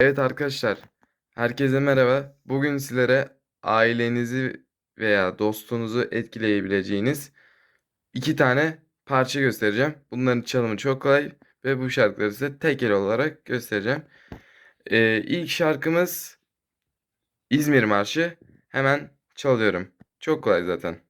Evet arkadaşlar, herkese merhaba. Bugün sizlere ailenizi veya dostunuzu etkileyebileceğiniz iki tane parça göstereceğim. Bunların çalımı çok kolay ve bu şarkıları size tek el olarak göstereceğim. Ee, ilk şarkımız İzmir Marşı. Hemen çalıyorum. Çok kolay zaten.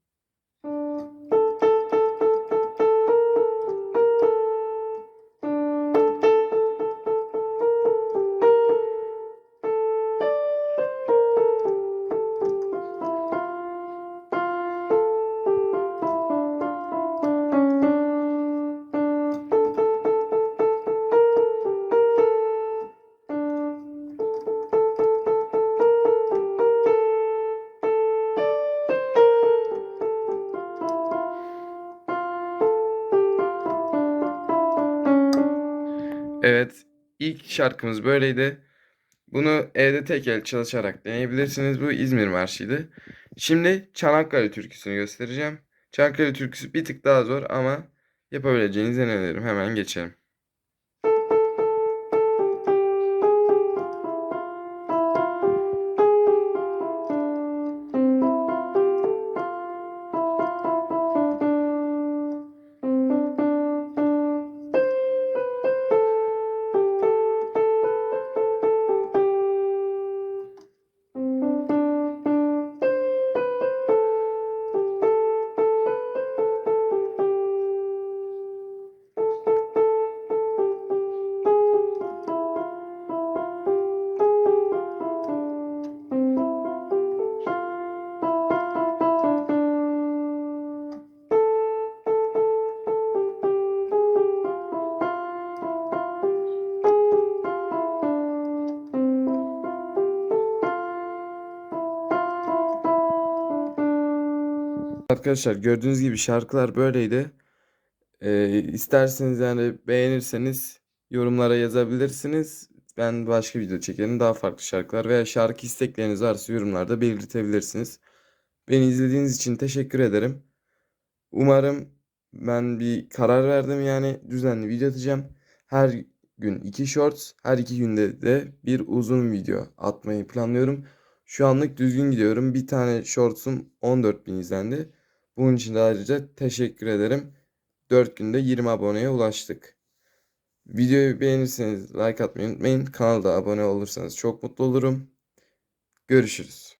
Evet, ilk şarkımız böyleydi. Bunu evde tek el çalışarak deneyebilirsiniz. Bu İzmir Marşı'ydı. Şimdi Çanakkale türküsünü göstereceğim. Çanakkale türküsü bir tık daha zor ama yapabileceğinizi öneririm. Hemen geçelim. Arkadaşlar gördüğünüz gibi şarkılar böyleydi. Ee, isterseniz yani beğenirseniz yorumlara yazabilirsiniz. Ben başka video çekerim. Daha farklı şarkılar veya şarkı istekleriniz varsa yorumlarda belirtebilirsiniz. Beni izlediğiniz için teşekkür ederim. Umarım ben bir karar verdim yani düzenli video atacağım. Her gün iki shorts, her iki günde de bir uzun video atmayı planlıyorum. Şu anlık düzgün gidiyorum. Bir tane shorts'um 14.000 izlendi. Bunun için de ayrıca teşekkür ederim. 4 günde 20 aboneye ulaştık. Videoyu beğenirseniz like atmayı unutmayın. Kanalda abone olursanız çok mutlu olurum. Görüşürüz.